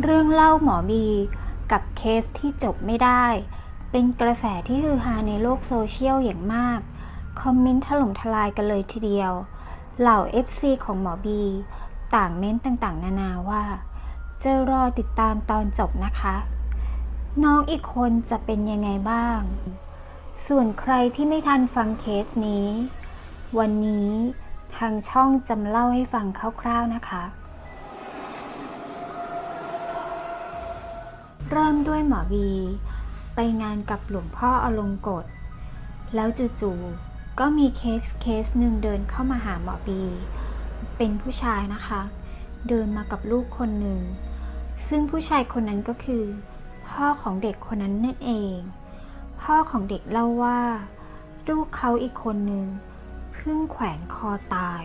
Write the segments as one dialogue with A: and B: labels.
A: เรื่องเล่าหมอบี กับเคสที่จบไม่ได้ เป็นกระแสที่ฮือฮาในโลกโซเชียลอย่างมาก คอมเมนต์ถล่มทลายกันเลยทีเดียว เหล่า FC ของหมอบี ต่างเม้นต์ต่างๆ นานาว่า จะรอติดตามตอนจบนะคะ น้องอีกคนจะเป็นยังไงบ้าง ส่วนใครที่ไม่ทันฟังเคสนี้ วันนี้ทางช่องจำเล่าให้ฟังคร่าวๆนะคะ เริ่มด้วยหมอบีไปงานกับหลวงพ่ออลงกฎแล้วจู่ๆก็มีเคสเคสหนึ่งเดินเข้ามาหาหมอบี เป็นผู้ชายนะคะ เดินมากับลูกคนหนึ่ง ซึ่งผู้ชายคนนั้นก็คือ พ่อของเด็กคนนั้นนั่นเอง พ่อของเด็กเล่าว่า ลูกเขาอีกคนหนึ่งเพิ่งแขวนคอตาย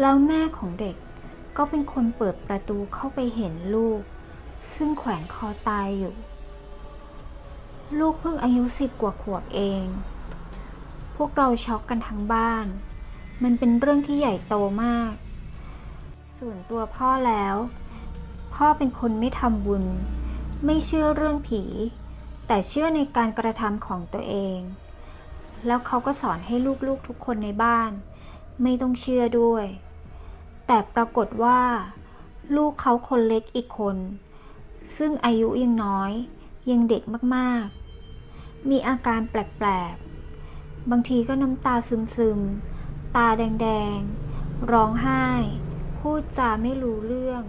A: แล้วแม่ของเด็กก็เป็นคนเปิดประตูเข้าไปเห็นลูก ซึ่งแขวนคอตายอยู่ ลูกเพิ่งอายุสิบกว่าขวบเอง พวกเราช็อกกันทั้งบ้าน มันเป็นเรื่องที่ใหญ่โตมาก ส่วนตัวพ่อแล้ว พ่อเป็นคนไม่ทำบุญ ไม่เชื่อเรื่องผี แต่เชื่อในการกระทำของตัวเอง แล้วเขาก็สอนให้ลูกๆทุกคนในบ้าน ไม่ต้องเชื่อด้วย แต่ปรากฏว่าลูกเขาคนเล็กอีกคน ซึ่งอายุยังน้อย ยังเด็กมากๆ มีอาการแปลกๆ บางทีก็น้ำตาซึมๆ ตาแดงๆ ร้องไห้ พูดจาไม่รู้เรื่อง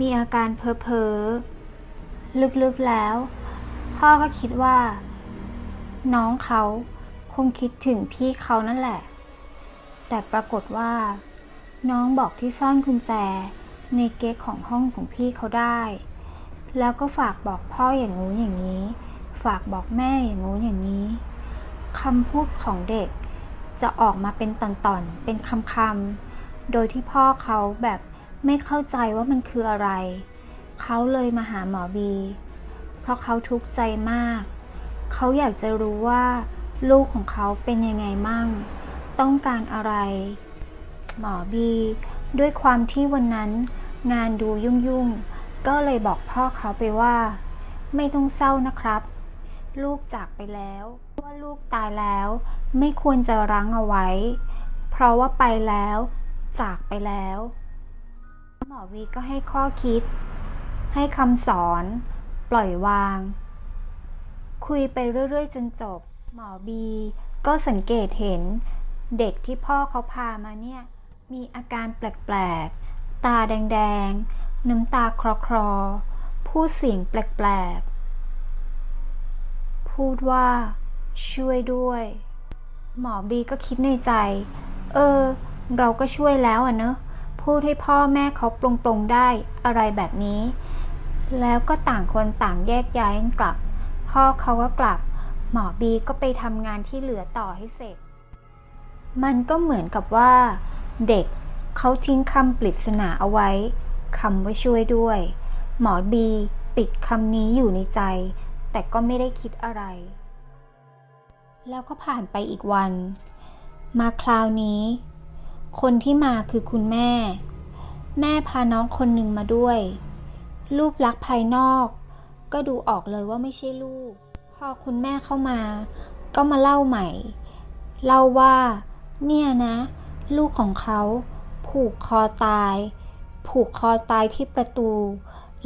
A: มีอาการเพ้อๆ ลึกๆแล้ว พ่อก็คิดว่า น้องเขาคงคิดถึงพี่เขานั่นแหละ แต่ปรากฏว่า น้องบอกที่ซ่อนกุญแจในเก๊กของห้องของพี่เขาได้ แล้วก็ฝากบอกพ่ออย่างงู้อย่างนี้ ฝากบอกแม่อย่างงู้อย่างนี้คำพูดของเด็กจะออกมาเป็นตอนๆ เป็นคำๆ โดยที่พ่อเขาแบบไม่เข้าใจว่ามันคืออะไร เขาเลยมาหาหมอบี เพราะเขาทุกข์ใจมาก เขาอยากจะรู้ว่าลูกของเขาเป็นยังไงมั่ง ต้องการอะไร หมอบี ด้วยความที่วันนั้นงานดูยุ่งๆ ก็เลยบอกพ่อเขาไปว่า ไม่ต้องเศร้านะครับ ลูกจากไปแล้ว ว่าลูกตายแล้ว ไม่ควรจะรั้งเอาไว้ เพราะว่าไปแล้ว จากไปแล้ว หมอวีก็ให้ข้อคิด ให้คำสอน ปล่อยวาง คุยไปเรื่อยๆ จนจบ หมอบีก็สังเกตเห็น เด็กที่พ่อเขาพามาเนี่ย มีอาการแปลกๆ ตาแดงๆ น้ำตาคลอๆพูดเสียงแปลกๆ พูดว่า ช่วยด้วย หมอบีก็คิดในใจ เออ เราก็ช่วยแล้วอะเนอะพูดให้พ่อแม่เขาปรงๆได้อะไรแบบนี้ แล้วก็ต่างคนต่างแยกย้ายกันกลับ พ่อเขาก็กลับ หมอบีก็ไปทำงานที่เหลือต่อให้เสร็จ มันก็เหมือนกับว่า เด็กเขาทิ้งคำปริศนาเอาไว้ คำว่าช่วยด้วย หมอบีติดคำนี้อยู่ในใจ แต่ก็ไม่ได้คิดอะไร แล้วก็ผ่านไปอีกวัน มาคราวนี้ คนที่มาคือคุณแม่ แม่พาน้องคนหนึ่งมาด้วย รูปลักษณ์ภายนอก ก็ดูออกเลยว่าไม่ใช่ลูก พอคุณแม่เข้ามา ก็มาเล่าใหม่ เล่าว่า เนี่ยนะ ลูกของเขาผูกคอตาย ผูกคอตายที่ประตู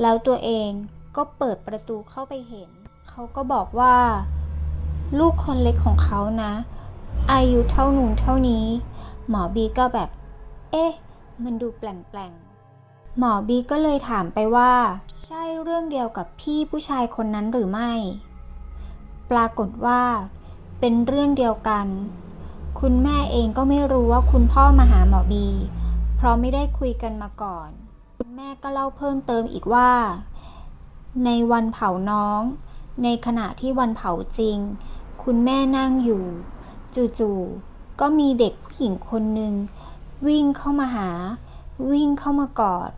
A: แล้วตัวเองก็เปิดประตูเข้าไปเห็น เขาก็บอกว่า ลูกคนเล็กของเขานะ อายุเท่าหนูนเท่านี้ หมอบีก็แบบ เอ๊ะ มันดูแปลงๆหมอบีก็เลยถามไปว่า ใช่เรื่องเดียวกับพี่ผู้ชายคนนั้นหรือไม่ ปรากฏว่า เป็นเรื่องเดียวกัน คุณแม่เองก็ไม่รู้ว่าคุณพ่อมาหาหมอบี เพราะไม่ได้คุยกันมาก่อน คุณแม่ก็เล่าเพิ่มเติมอีกว่า ในวันเผาน้อง ในขณะที่วันเผาจริง คุณแม่นั่งอยู่ จู่ๆก็มีเด็กผู้หญิงคนหนึ่งวิ่งเข้ามาหา วิ่งเข้ามากอด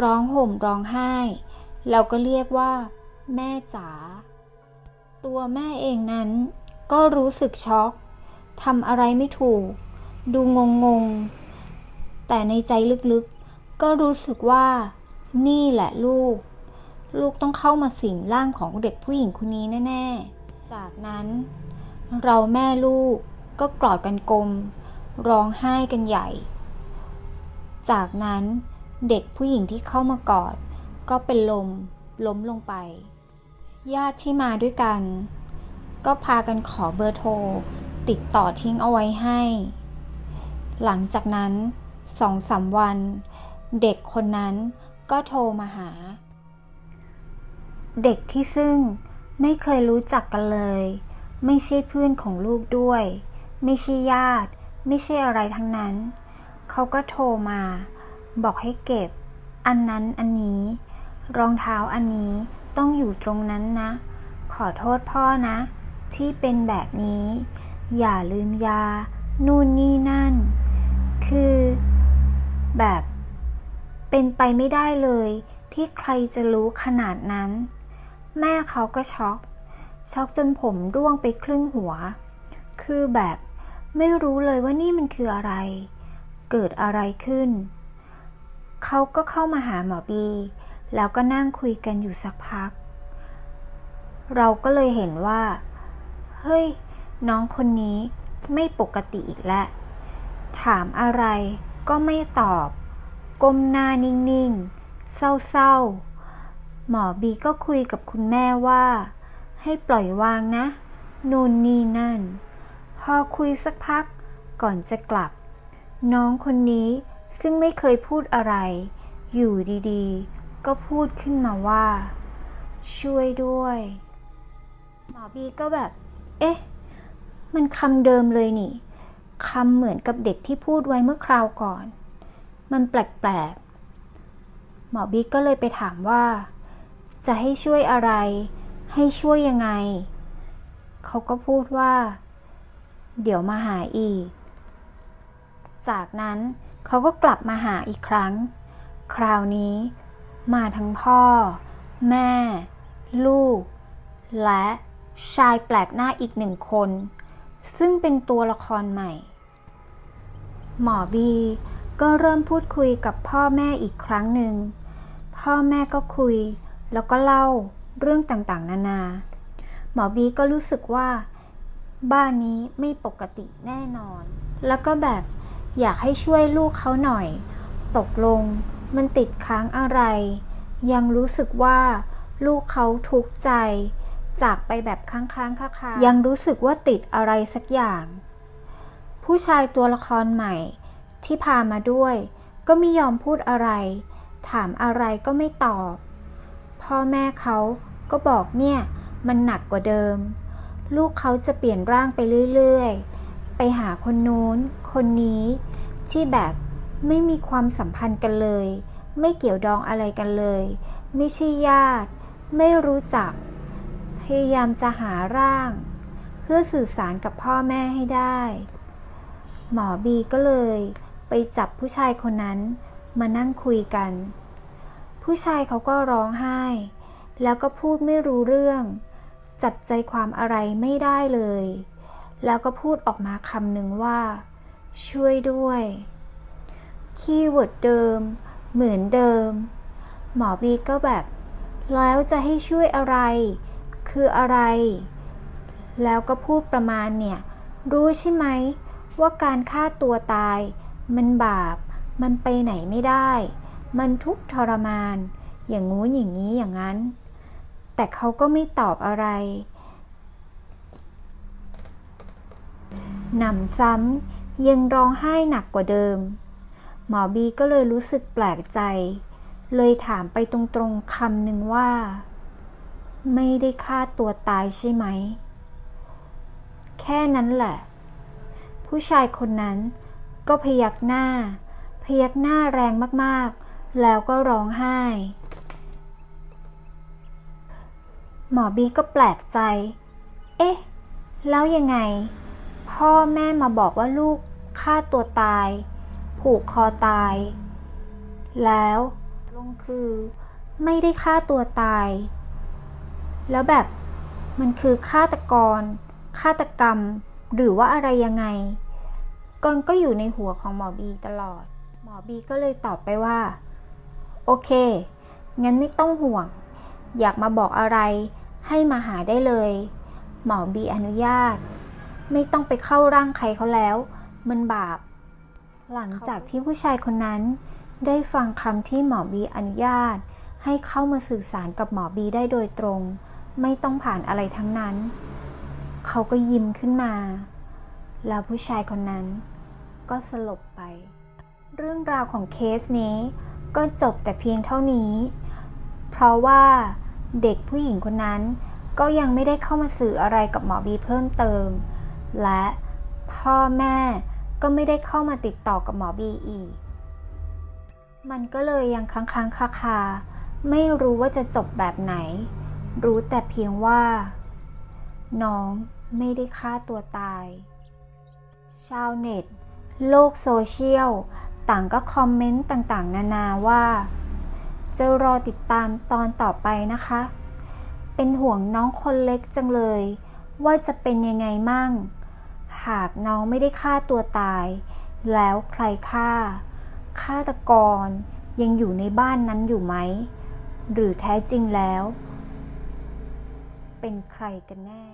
A: ร้องห่มร้องไห้แล้วก็เรียกว่า แม่จ๋าตัวแม่เองนั้นก็รู้สึกช็อกทำอะไรไม่ถูก ดูงงง แต่ในใจลึกๆ ก็รู้สึกว่า นี่แหละลูก ลูกต้องเข้ามาสิงร่างของเด็กผู้หญิงคนนี้แน่ ๆ จากนั้น เราแม่ลูกก็กอดกันกลม ร้องไห้กันใหญ่ จากนั้นเด็กผู้หญิงที่เข้ามากอด ก็เป็นลมล้มลงไป ญาติที่มาด้วยกัน ก็พากันขอเบอร์โทร ติดต่อทิ้งเอาไว้ให้ หลังจากนั้น สองสามวัน เด็กคนนั้นก็โทรมาหา เด็กที่ซึ่งไม่เคยรู้จักกันเลย ไม่ใช่เพื่อนของลูกด้วย ไม่ใช่ญาติ ไม่ใช่อะไรทั้งนั้น เขาก็โทรมา บอกให้เก็บ อันนั้นอันนี้ รองเท้าอันนี้ต้องอยู่ตรงนั้นนะ ขอโทษพ่อนะ ที่เป็นแบบนี้ อย่าลืมยา นู่นนี่นั่น คือ แบบ เป็นไปไม่ได้เลยที่ใครจะรู้ขนาดนั้น แม่เขาก็ช็อกช็อกจนผมร่วงไปครึ่งหัว คือแบบไม่รู้เลยว่านี่มันคืออะไร เกิดอะไรขึ้น เขาก็เข้ามาหาหมอบี แล้วก็นั่งคุยกันอยู่สักพัก เราก็เลยเห็นว่า เฮ้ย น้องคนนี้ไม่ปกติอีกแล้ว ถามอะไร ก็ไม่ตอบ ก้มหน้านิ่งๆ เศร้าๆ หมอบีก็คุยกับคุณแม่ว่า ให้ปล่อยวางนะ นู่นนี่นั่น พอคุยสักพักก่อนจะกลับ น้องคนนี้ซึ่งไม่เคยพูดอะไร อยู่ดีๆ ก็พูดขึ้นมาว่า ช่วยด้วย หมอบีก็แบบ เอ๊ะ มันคำเดิมเลยนี่ คำเหมือนกับเด็กที่พูดไว้เมื่อคราวก่อน มันแปลกๆ หมอบิ๊กก็เลยไปถามว่า จะให้ช่วยอะไร ให้ช่วยยังไง เขาก็พูดว่า เดี๋ยวมาหาอีก จากนั้นเขาก็กลับมาหาอีกครั้ง คราวนี้ มาทั้งพ่อ แม่ ลูก และชายแปลกหน้าอีกหนึ่งคน ซึ่งเป็นตัวละครใหม่ หมอบีก็เริ่มพูดคุยกับพ่อแม่อีกครั้งหนึ่ง พ่อแม่ก็คุย แล้วก็เล่าเรื่องต่างๆ นานา หมอบีก็รู้สึกว่า บ้านนี้ไม่ปกติแน่นอน แล้วก็แบบอยากให้ช่วยลูกเขาหน่อย ตกลงมันติดค้างอะไร ยังรู้สึกว่าลูกเขาทุกข์ใจ จากไปแบบค้างๆคาๆยังรู้สึกว่าติดอะไรสักอย่าง ผู้ชายตัวละครใหม่ ที่พามาด้วย ก็ไม่ยอมพูดอะไร ถามอะไรก็ไม่ตอบ พ่อแม่เขาก็บอกเนี่ยมันหนักกว่าเดิม ลูกเขาจะเปลี่ยนร่างไปเรื่อยๆ ไปหาคนนู้น คนนี้ ที่แบบไม่มีความสัมพันธ์กันเลย ไม่เกี่ยวดองอะไรกันเลย ไม่ใช่ญาติ ไม่รู้จัก พยายามจะหาร่าง เพื่อสื่อสารกับพ่อแม่ให้ได้ หมอบีก็เลยไปจับผู้ชายคนนั้นมานั่งคุยกัน ผู้ชายเขาก็ร้องไห้ แล้วก็พูดไม่รู้เรื่อง จับใจความอะไรไม่ได้เลย แล้วก็พูดออกมาคำหนึ่งว่า ช่วยด้วย คีย์เวิร์ดเดิม เหมือนเดิม หมอบีก็แบบ แล้วจะให้ช่วยอะไร คืออะไร แล้วก็พูดประมาณเนี่ย รู้ใช่ไหม ว่าการฆ่าตัวตาย มันบาป มันไปไหนไม่ได้ มันทุกข์ทรมาน อย่างงู้นอย่างนี้อย่างนั้น แต่เขาก็ไม่ตอบอะไรหนำซ้ำยังร้องไห้หนักกว่าเดิม หมอบีก็เลยรู้สึกแปลกใจ เลยถามไปตรงๆคำหนึ่งว่า ไม่ได้ฆ่าตัวตายใช่ไหม แค่นั้นแหละ ผู้ชายคนนั้นก็พยักหน้า พยักหน้าแรงมากๆ แล้วก็ร้องไห้ หมอบีก็แปลกใจ เอ๊ะ แล้วยังไง พ่อแม่มาบอกว่าลูกฆ่าตัวตาย ผูกคอตาย แล้วลงคือ ไม่ได้ฆ่าตัวตาย แล้วแบบมันคือฆาตกรฆาตกรรม หรือว่าอะไรยังไงกอนก็อยู่ในหัวของหมอบีตลอด หมอบีก็เลยตอบไปว่า โอเค งั้นไม่ต้องห่วง อยากมาบอกอะไร ให้มาหาได้เลย หมอบีอนุญาต ไม่ต้องไปเข้าร่างใครเขาแล้ว มันบาป หลังจากที่ผู้ชายคนนั้น ได้ฟังคำที่หมอบีอนุญาต ให้เข้ามาสื่อสารกับหมอบีได้โดยตรง ไม่ต้องผ่านอะไรทั้งนั้น เขาก็ยิ้มขึ้นมา แล้วผู้ชายคนนั้นก็สลบไป เรื่องราวของเคสนี้ก็จบแต่เพียงเท่านี้ เพราะว่าเด็กผู้หญิงคนนั้นก็ยังไม่ได้เข้ามาสื่ออะไรกับหมอบีเพิ่มเติม และพ่อแม่ก็ไม่ได้เข้ามาติดต่อกับหมอบีอีก มันก็เลยยังค้างค้างคาคาไม่รู้ว่าจะจบแบบไหน รู้แต่เพียงว่า น้องไม่ได้ฆ่าตัวตาย ชาวเน็ต โลกโซเชียล ต่างก็คอมเมนต์ต่างๆ นานาว่า จะรอติดตามตอนต่อไปนะคะ เป็นห่วงน้องคนเล็กจังเลย ว่าจะเป็นยังไงมั่ง หากน้องไม่ได้ฆ่าตัวตาย แล้วใครฆ่าฆาตกรยังอยู่ในบ้านนั้นอยู่ไหม หรือแท้จริงแล้ว เป็นใครกันแน่